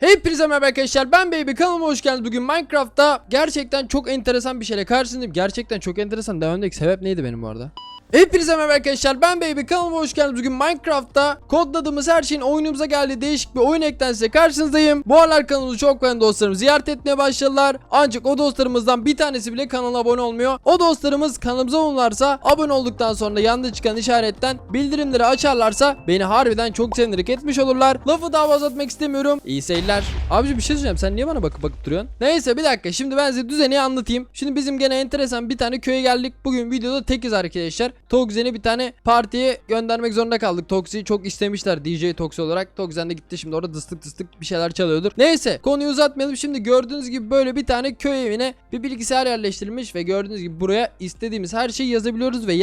Hepinize merhaba arkadaşlar ben Baby kanalıma hoş geldiniz. Bugün Minecraft'ta gerçekten çok enteresan bir şeyle karşınızdayım. Gerçekten çok enteresan. Daha önceki sebep neydi benim bu arada? Hepinize merhaba arkadaşlar ben Baby kanalıma hoş geldiniz. Bugün Minecraft'ta kodladığımız her şeyin oyunumuza geldiği değişik bir oyun eklentisiyle karşınızdayım. Bu aralar kanalımızı çok beğenen dostlarım ziyaret etmeye başladılar. Ancak o dostlarımızdan bir tanesi bile kanala abone olmuyor. O dostlarımız kanalımıza olurlarsa abone olduktan sonra yanında çıkan işaretten bildirimleri açarlarsa beni harbiden çok sevindirik etmiş olurlar. Lafı daha fazla istemiyorum. İyi seyirler. Abici bir şey söyleyeceğim sen niye bana bakıp bakıp duruyorsun? Neyse bir dakika şimdi ben size düzeni anlatayım. Şimdi bizim gene enteresan bir tane köye geldik. Bugün videoda tekiz arkadaşlar. Tokzen'i bir tane partiye göndermek zorunda kaldık. Toksi'yi çok istemişler DJ Toksi olarak. Tokzen de gitti şimdi orada dıstık dıstık bir şeyler çalıyordur. Neyse konuyu uzatmayalım. Şimdi gördüğünüz gibi böyle bir tane köy evine bir bilgisayar yerleştirilmiş ve gördüğünüz gibi buraya istediğimiz her şeyi yazabiliyoruz ve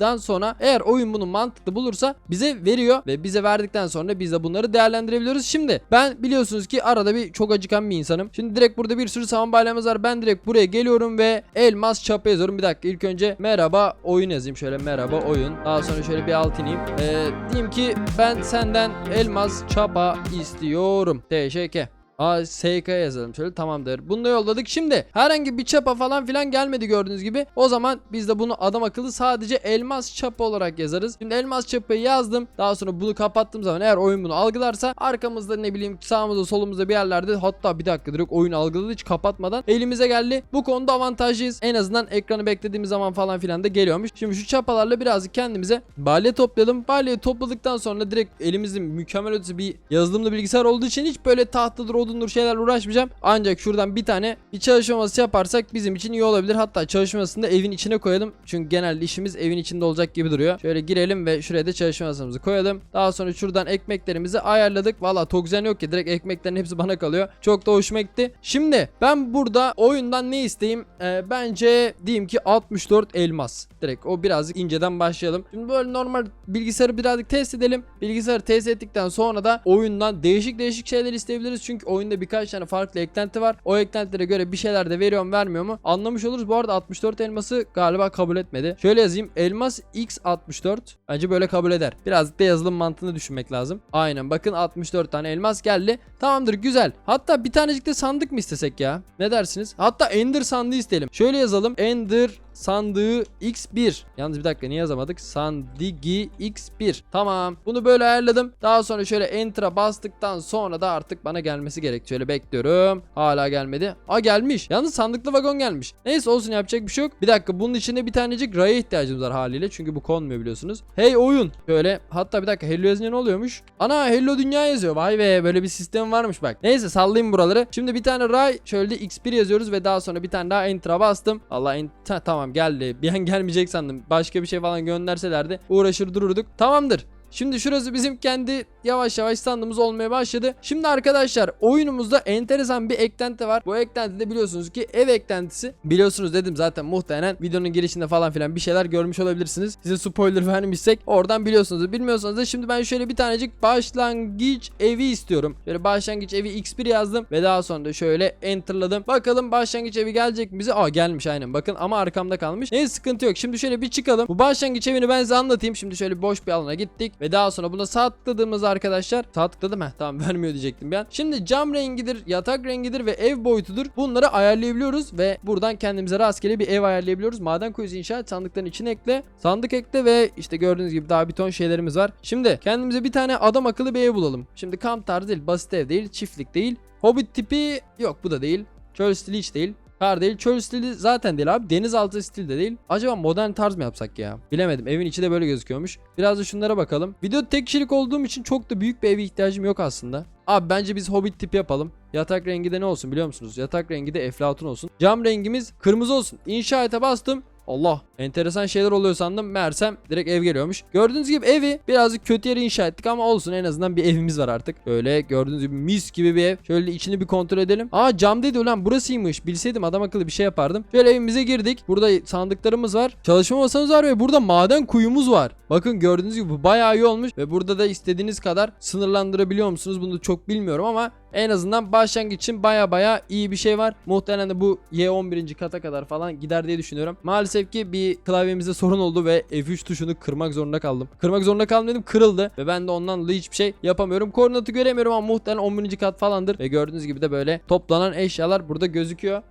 yazdıktan sonra eğer oyun bunu mantıklı bulursa bize veriyor ve bize verdikten sonra biz de bunları değerlendirebiliyoruz. Şimdi ben biliyorsunuz ki arada bir çok acıkan bir insanım. Şimdi direkt burada bir sürü saman balyamız var. Ben direkt buraya geliyorum ve elmas çapa yazıyorum. Bir dakika ilk önce merhaba oyun yazayım şöyle merhaba oyun. Daha sonra şöyle bir alt ineyim. Ee, diyeyim ki ben senden elmas çapa istiyorum. Teşekkür. Aa SK yazalım şöyle tamamdır. Bunu da yolladık. Şimdi herhangi bir çapa falan filan gelmedi gördüğünüz gibi. O zaman biz de bunu adam akıllı sadece elmas çapa olarak yazarız. Şimdi elmas çapayı yazdım. Daha sonra bunu kapattığım zaman eğer oyun bunu algılarsa arkamızda ne bileyim sağımızda solumuzda bir yerlerde hatta bir dakika direkt oyun algıladı hiç kapatmadan elimize geldi. Bu konuda avantajlıyız. En azından ekranı beklediğimiz zaman falan filan da geliyormuş. Şimdi şu çapalarla birazcık kendimize balya toplayalım. Balyayı topladıktan sonra direkt elimizde mükemmel ötesi bir yazılımlı bilgisayar olduğu için hiç böyle tahtadır odundur şeylerle uğraşmayacağım. Ancak şuradan bir tane bir çalışma masası yaparsak bizim için iyi olabilir. Hatta çalışma da evin içine koyalım. Çünkü genelde işimiz evin içinde olacak gibi duruyor. Şöyle girelim ve şuraya da çalışma masamızı koyalım. Daha sonra şuradan ekmeklerimizi ayarladık. Valla tokzen yok ki direkt ekmeklerin hepsi bana kalıyor. Çok da hoşuma gitti. Şimdi ben burada oyundan ne isteyeyim? Ee, bence diyeyim ki 64 elmas. Direkt o birazcık inceden başlayalım. Şimdi böyle normal bilgisayarı birazcık test edelim. Bilgisayarı test ettikten sonra da oyundan değişik değişik şeyler isteyebiliriz. Çünkü oyunda birkaç tane farklı eklenti var. O eklentilere göre bir şeyler de veriyor mu vermiyor mu anlamış oluruz. Bu arada 64 elması galiba kabul etmedi. Şöyle yazayım. Elmas X64. Bence böyle kabul eder. Birazcık da yazılım mantığını düşünmek lazım. Aynen bakın 64 tane elmas geldi. Tamamdır güzel. Hatta bir tanecik de sandık mı istesek ya? Ne dersiniz? Hatta Ender sandığı isteyelim. Şöyle yazalım. Ender sandığı X1. Yalnız bir dakika niye yazamadık? Sandigi X1. Tamam. Bunu böyle ayarladım. Daha sonra şöyle Enter'a bastıktan sonra da artık bana gelmesi gerek. Şöyle bekliyorum. Hala gelmedi. Aa gelmiş. Yalnız sandıklı vagon gelmiş. Neyse olsun yapacak bir şey yok. Bir dakika bunun içinde bir tanecik raya ihtiyacımız var haliyle. Çünkü bu konmuyor biliyorsunuz. Hey oyun. Şöyle hatta bir dakika hello yazınca ne oluyormuş? Ana hello dünya yazıyor. Vay be böyle bir sistem varmış bak. Neyse sallayayım buraları. Şimdi bir tane ray şöyle de X1 yazıyoruz ve daha sonra bir tane daha Enter'a bastım. Allah enter tamam geldi. Bir an gelmeyecek sandım. Başka bir şey falan gönderselerdi uğraşır dururduk. Tamamdır. Şimdi şurası bizim kendi yavaş yavaş standımız olmaya başladı. Şimdi arkadaşlar oyunumuzda enteresan bir eklenti var. Bu eklenti de biliyorsunuz ki ev eklentisi. Biliyorsunuz dedim zaten muhtemelen videonun girişinde falan filan bir şeyler görmüş olabilirsiniz. Size spoiler vermişsek oradan biliyorsunuz. Bilmiyorsanız da şimdi ben şöyle bir tanecik başlangıç evi istiyorum. Şöyle başlangıç evi X1 yazdım ve daha sonra da şöyle enterladım. Bakalım başlangıç evi gelecek mi bize? Aa gelmiş aynen bakın ama arkamda kalmış. Neyse sıkıntı yok. Şimdi şöyle bir çıkalım. Bu başlangıç evini ben size anlatayım. Şimdi şöyle boş bir alana gittik. Ve daha sonra buna sağ tıkladığımız arkadaşlar sağ tıkladım heh tamam vermiyor diyecektim ben. Şimdi cam rengidir, yatak rengidir ve ev boyutudur. Bunları ayarlayabiliyoruz ve buradan kendimize rastgele bir ev ayarlayabiliyoruz. Maden kuyusu inşa et sandıkların içine ekle. Sandık ekle ve işte gördüğünüz gibi daha bir ton şeylerimiz var. Şimdi kendimize bir tane adam akıllı bir ev bulalım. Şimdi kamp tarzı değil, basit ev değil, çiftlik değil. Hobbit tipi yok bu da değil. Çöl stili hiç değil. Kar değil. Çöl stili zaten değil abi. Denizaltı stil de değil. Acaba modern tarz mı yapsak ya? Bilemedim. Evin içi de böyle gözüküyormuş. Biraz da şunlara bakalım. Video tek kişilik olduğum için çok da büyük bir eve ihtiyacım yok aslında. Abi bence biz hobbit tipi yapalım. Yatak rengi de ne olsun biliyor musunuz? Yatak rengi de eflatun olsun. Cam rengimiz kırmızı olsun. İnşaata bastım. Allah enteresan şeyler oluyor sandım. Meğersem direkt ev geliyormuş. Gördüğünüz gibi evi birazcık kötü yere inşa ettik ama olsun en azından bir evimiz var artık. Böyle gördüğünüz gibi mis gibi bir ev. Şöyle içini bir kontrol edelim. Aa cam dedi ulan burasıymış. Bilseydim adam akıllı bir şey yapardım. Şöyle evimize girdik. Burada sandıklarımız var. Çalışma masamız var ve burada maden kuyumuz var. Bakın gördüğünüz gibi bu bayağı iyi olmuş ve burada da istediğiniz kadar sınırlandırabiliyor musunuz? Bunu çok bilmiyorum ama En azından başlangıç için baya baya iyi bir şey var. Muhtemelen de bu Y11. kata kadar falan gider diye düşünüyorum. Maalesef ki bir klavyemizde sorun oldu ve F3 tuşunu kırmak zorunda kaldım. Kırmak zorunda kaldım dedim kırıldı ve ben de ondan dolayı hiçbir şey yapamıyorum. Koordinatı göremiyorum ama muhtemelen 11. kat falandır ve gördüğünüz gibi de böyle toplanan eşyalar burada gözüküyor.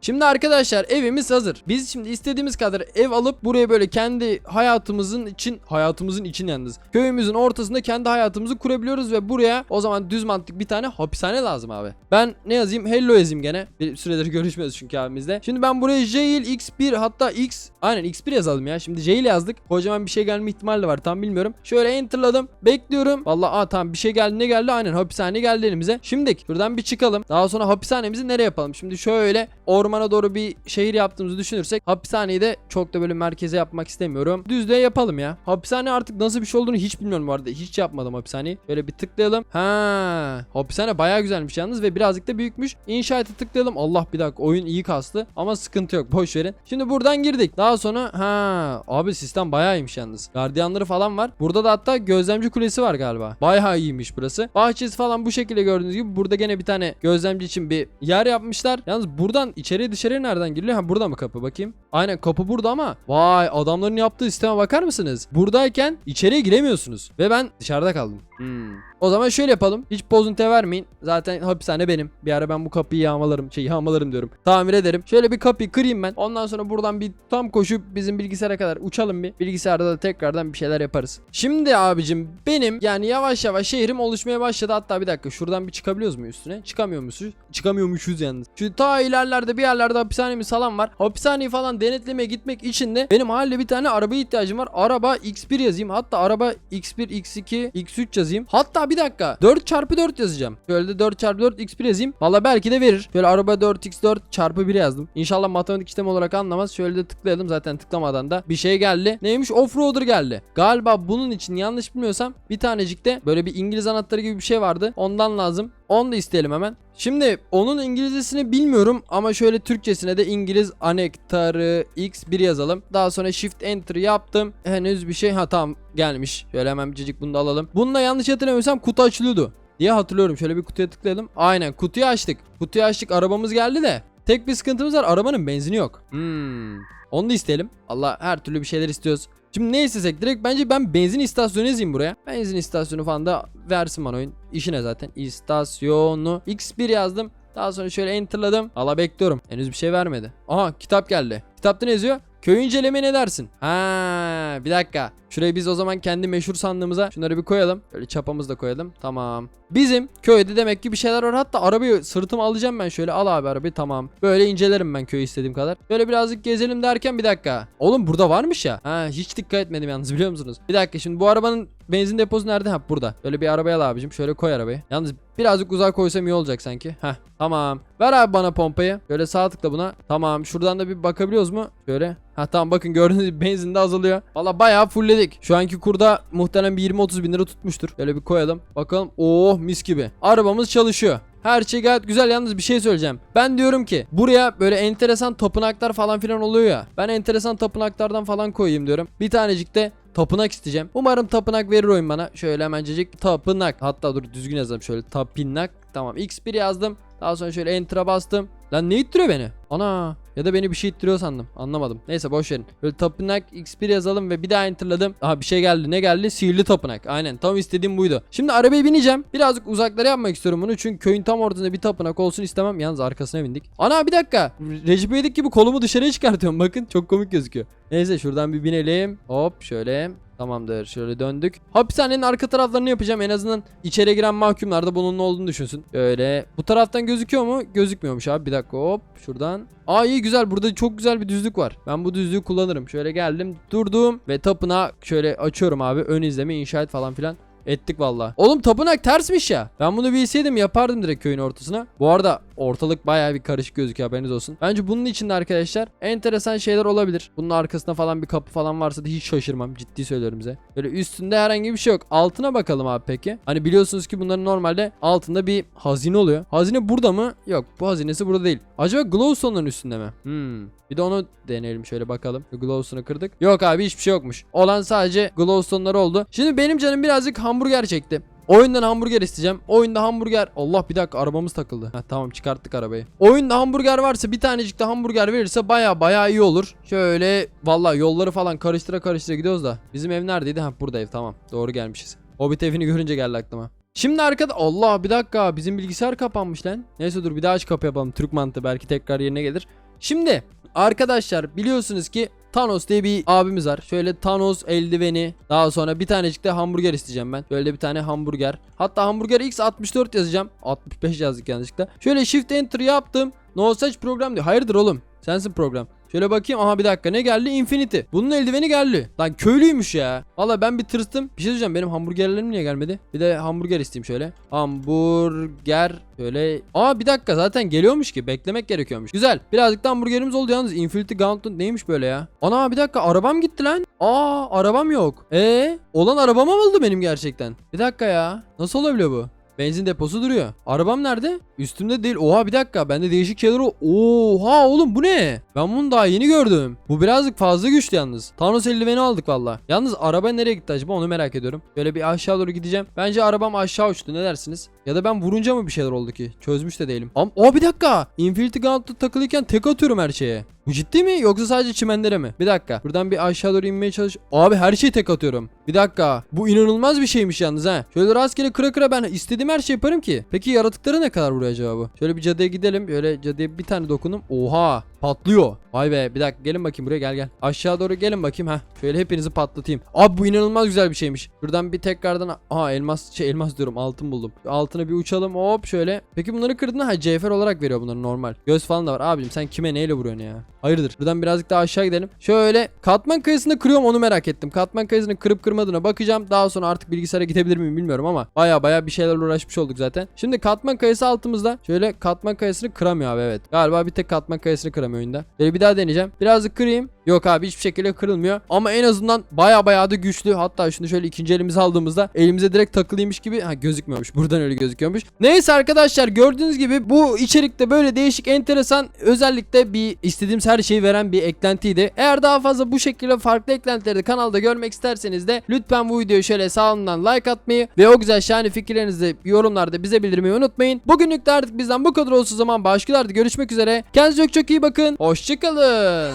Şimdi arkadaşlar evimiz hazır. Biz şimdi istediğimiz kadar ev alıp buraya böyle kendi hayatımızın için hayatımızın için yalnız köyümüzün ortasında kendi hayatımızı kurabiliyoruz ve buraya o zaman düz mantık bir tane hapishane lazım abi. Ben ne yazayım? Hello yazayım gene. Bir süredir görüşmüyoruz çünkü abimizle. Şimdi ben buraya Jail X1 hatta X aynen X1 yazalım ya. Şimdi Jail yazdık. Kocaman bir şey gelme ihtimali var tam bilmiyorum. Şöyle enterladım. Bekliyorum. Vallahi aa tamam bir şey geldi ne geldi? Aynen hapishane geldi elimize. Şimdi şuradan bir çıkalım. Daha sonra hapishanemizi nereye yapalım? Şimdi şöyle ormana doğru bir şehir yaptığımızı düşünürsek hapishaneyi de çok da böyle merkeze yapmak istemiyorum. Düzde yapalım ya. Hapishane artık nasıl bir şey olduğunu hiç bilmiyorum bu arada. Hiç yapmadım hapishaneyi. Böyle bir tıklayalım. Ha, hapishane baya güzelmiş yalnız ve birazcık da büyükmüş. İnşaatı tıklayalım. Allah bir dakika oyun iyi kastı ama sıkıntı yok. Boş verin. Şimdi buradan girdik. Daha sonra ha abi sistem bayağı iyiymiş yalnız. Gardiyanları falan var. Burada da hatta gözlemci kulesi var galiba. Bayağı iyiymiş burası. Bahçesi falan bu şekilde gördüğünüz gibi burada gene bir tane gözlemci için bir yer yapmışlar. Yalnız buradan içeri dışarı nereden giriliyor? Ha burada mı kapı bakayım? Aynen kapı burada ama vay adamların yaptığı sisteme bakar mısınız? Buradayken içeriye giremiyorsunuz. Ve ben dışarıda kaldım. Hmm. O zaman şöyle yapalım. Hiç bozuntuya vermeyin. Zaten hapishane benim. Bir ara ben bu kapıyı yağmalarım. Şey yağmalarım diyorum. Tamir ederim. Şöyle bir kapıyı kırayım ben. Ondan sonra buradan bir tam koşup bizim bilgisayara kadar uçalım bir. Bilgisayarda da tekrardan bir şeyler yaparız. Şimdi abicim benim yani yavaş yavaş şehrim oluşmaya başladı. Hatta bir dakika şuradan bir çıkabiliyoruz mu üstüne? Çıkamıyormuşuz. Çıkamıyormuşuz yalnız. Şu ta ilerlerde bir yerlerde hapishanemiz falan var. Hapishaneyi falan denetlemeye gitmek için de benim halle bir tane arabaya ihtiyacım var. Araba X1 yazayım. Hatta araba X1, X2, X3 yazayım. Hatta bir dakika 4 çarpı 4 yazacağım. Şöyle de 4 çarpı 4 X1 yazayım. Valla belki de verir. Şöyle araba 4X4 çarpı 1 yazdım. İnşallah matematik işlemi olarak anlamaz. Şöyle de tıklayalım zaten tıklamadan da bir şey geldi. Neymiş? Offroader geldi. Galiba bunun için yanlış bilmiyorsam bir tanecik de böyle bir İngiliz anahtarı gibi bir şey vardı. Ondan lazım. Onu da isteyelim hemen. Şimdi onun İngilizcesini bilmiyorum ama şöyle Türkçesine de İngiliz anahtarı X1 yazalım. Daha sonra Shift Enter yaptım. Henüz bir şey ha tamam gelmiş. Şöyle hemen cicik bunu da alalım. Bununla yanlış hatırlamıyorsam kutu açılıyordu diye hatırlıyorum. Şöyle bir kutuya tıklayalım. Aynen kutuyu açtık. Kutuyu açtık arabamız geldi de. Tek bir sıkıntımız var arabanın benzini yok. Hmm. Onu da isteyelim. Allah her türlü bir şeyler istiyoruz. Şimdi ne istesek direkt bence ben benzin istasyonu yazayım buraya. Benzin istasyonu falan da versin bana oyun. İşine zaten. İstasyonu. X1 yazdım. Daha sonra şöyle enterladım. Allah bekliyorum. Henüz bir şey vermedi. Aha kitap geldi. Kitapta ne yazıyor? Köy inceleme ne dersin? Ha, bir dakika. Şurayı biz o zaman kendi meşhur sandığımıza şunları bir koyalım. Böyle çapamızı da koyalım. Tamam. Bizim köyde demek ki bir şeyler var. Hatta arabayı sırtıma alacağım ben şöyle. Al abi arabayı tamam. Böyle incelerim ben köyü istediğim kadar. Böyle birazcık gezelim derken bir dakika. Oğlum burada varmış ya. Ha hiç dikkat etmedim yalnız biliyor musunuz? Bir dakika şimdi bu arabanın benzin deposu nerede? Ha burada. Böyle bir arabaya al abicim. Şöyle koy arabayı. Yalnız birazcık uzağa koysam iyi olacak sanki. Heh tamam. Ver abi bana pompayı. Böyle sağ tıkla buna. Tamam. Şuradan da bir bakabiliyoruz mu? Şöyle. Ha tamam bakın gördüğünüz gibi benzin de azalıyor. Valla bayağı fullledik. Şu anki kurda muhtemelen bir 20-30 bin lira tutmuştur. Böyle bir koyalım. Bakalım. Oh mis gibi. Arabamız çalışıyor. Her şey gayet güzel yalnız bir şey söyleyeceğim. Ben diyorum ki buraya böyle enteresan tapınaklar falan filan oluyor ya. Ben enteresan tapınaklardan falan koyayım diyorum. Bir tanecik de tapınak isteyeceğim. Umarım tapınak verir oyun bana. Şöyle hemencecik tapınak. Hatta dur düzgün yazalım şöyle tapınak. Tamam X1 yazdım. Daha sonra şöyle enter'a bastım. Lan ne ittiriyor beni? Ana ya da beni bir şey ittiriyor sandım. Anlamadım. Neyse boş verin. Böyle tapınak X1 yazalım ve bir daha enterladım. Aha bir şey geldi. Ne geldi? Sihirli tapınak. Aynen tam istediğim buydu. Şimdi arabaya bineceğim. Birazcık uzaklara yapmak istiyorum bunu. Çünkü köyün tam ortasında bir tapınak olsun istemem. Yalnız arkasına bindik. Ana bir dakika. Recep İvedik gibi kolumu dışarıya çıkartıyorum. Bakın çok komik gözüküyor. Neyse şuradan bir binelim. Hop şöyle. Tamamdır şöyle döndük. Hapishanenin arka taraflarını yapacağım. En azından içeri giren mahkumlar da bunun ne olduğunu düşünsün. Böyle. Bu taraftan gözüküyor mu? Gözükmüyormuş abi. Bir dakika hop. Şuradan. Aa iyi güzel. Burada çok güzel bir düzlük var. Ben bu düzlüğü kullanırım. Şöyle geldim. Durdum. Ve tapınağı şöyle açıyorum abi. Ön izleme, inşaat falan filan. Ettik valla. Oğlum tapınak tersmiş ya. Ben bunu bilseydim yapardım direkt köyün ortasına. Bu arada ortalık bayağı bir karışık gözüküyor haberiniz olsun. Bence bunun içinde arkadaşlar enteresan şeyler olabilir. Bunun arkasında falan bir kapı falan varsa da hiç şaşırmam. Ciddi söylüyorum size. Böyle üstünde herhangi bir şey yok. Altına bakalım abi peki. Hani biliyorsunuz ki bunların normalde altında bir hazine oluyor. Hazine burada mı? Yok bu hazinesi burada değil. Acaba glowstone'ların üstünde mi? Hmm. Bir de onu deneyelim şöyle bakalım. Glowstone'u kırdık. Yok abi hiçbir şey yokmuş. Olan sadece glowstone'lar oldu. Şimdi benim canım birazcık hamburger çekti. Oyundan hamburger isteyeceğim. Oyunda hamburger. Allah bir dakika arabamız takıldı. Heh, tamam çıkarttık arabayı. Oyunda hamburger varsa bir tanecik de hamburger verirse baya baya iyi olur. Şöyle vallahi yolları falan karıştıra karıştıra gidiyoruz da. Bizim ev neredeydi? Ha burada ev tamam. Doğru gelmişiz. Hobbit evini görünce geldi aklıma. Şimdi arkada Allah bir dakika bizim bilgisayar kapanmış lan. Neyse dur bir daha aç kapı yapalım. Türk mantığı belki tekrar yerine gelir. Şimdi arkadaşlar biliyorsunuz ki Thanos diye bir abimiz var. Şöyle Thanos eldiveni. Daha sonra bir tanecik de hamburger isteyeceğim ben. Böyle bir tane hamburger. Hatta hamburger X64 yazacağım. 65 yazdık yanlışlıkla. Şöyle Shift Enter yaptım. No such program diyor. Hayırdır oğlum? Sensin program. Şöyle bakayım aha bir dakika ne geldi? Infinity. Bunun eldiveni geldi. Lan köylüymüş ya. Valla ben bir tırstım. Bir şey diyeceğim benim hamburgerlerim niye gelmedi? Bir de hamburger isteyeyim şöyle. Hamburger şöyle. Aa bir dakika zaten geliyormuş ki. Beklemek gerekiyormuş. Güzel. Birazcık da hamburgerimiz oldu yalnız. Infinity Gauntlet neymiş böyle ya? Ana bir dakika arabam gitti lan. Aa arabam yok. E olan arabama oldu benim gerçekten. Bir dakika ya. Nasıl olabiliyor bu? Benzin deposu duruyor. Arabam nerede? Üstümde değil. Oha bir dakika. Bende değişik şeyler o. Oha oğlum bu ne? Ben bunu daha yeni gördüm. Bu birazcık fazla güçlü yalnız. Thanos eldiveni aldık valla. Yalnız araba nereye gitti acaba onu merak ediyorum. Böyle bir aşağı doğru gideceğim. Bence arabam aşağı uçtu. Ne dersiniz? Ya da ben vurunca mı bir şeyler oldu ki? Çözmüş de değilim. Am Aa bir dakika. Infinity Gauntlet takılıyken tek atıyorum her şeye. Bu ciddi mi yoksa sadece çimenlere mi? Bir dakika. Buradan bir aşağı doğru inmeye çalış. Abi her şeyi tek atıyorum. Bir dakika. Bu inanılmaz bir şeymiş yalnız ha. Şöyle rastgele kıra kıra ben istediğim her şeyi yaparım ki. Peki yaratıkları ne kadar vuruyor acaba bu? Şöyle bir cadıya gidelim. Böyle cadıya bir tane dokunum. Oha. Patlıyor. Vay be bir dakika gelin bakayım buraya gel gel. Aşağı doğru gelin bakayım ha. Şöyle hepinizi patlatayım. Abi bu inanılmaz güzel bir şeymiş. Buradan bir tekrardan aha elmas şey elmas diyorum altın buldum. Altına bir uçalım hop şöyle. Peki bunları kırdın ha cevher olarak veriyor bunları normal. Göz falan da var. Abicim sen kime neyle vuruyorsun ya? Hayırdır? Buradan birazcık daha aşağı gidelim. Şöyle katman kayısını kırıyorum onu merak ettim. Katman kayısını kırıp kırmadığına bakacağım. Daha sonra artık bilgisayara gidebilir miyim bilmiyorum ama baya baya bir şeylerle uğraşmış olduk zaten. Şimdi katman kayısı altımızda. Şöyle katman kayısını kıramıyor abi evet. Galiba bir tek katman kayısını kıramıyor oyunda. Böyle bir daha deneyeceğim. Birazcık kırayım. Yok abi hiçbir şekilde kırılmıyor. Ama en azından baya baya da güçlü. Hatta şunu şöyle ikinci elimize aldığımızda elimize direkt takılıymış gibi. Ha gözükmüyormuş. Buradan öyle gözüküyormuş. Neyse arkadaşlar gördüğünüz gibi bu içerikte böyle değişik enteresan özellikle bir istediğimiz her şeyi veren bir eklentiydi. Eğer daha fazla bu şekilde farklı eklentileri kanalda görmek isterseniz de lütfen bu videoyu şöyle sağından like atmayı ve o güzel şahane fikirlerinizi yorumlarda bize bildirmeyi unutmayın. Bugünlük de artık bizden bu kadar olsun zaman başkalarda görüşmek üzere. Kendinize çok çok iyi bakın. Hoşçakalın.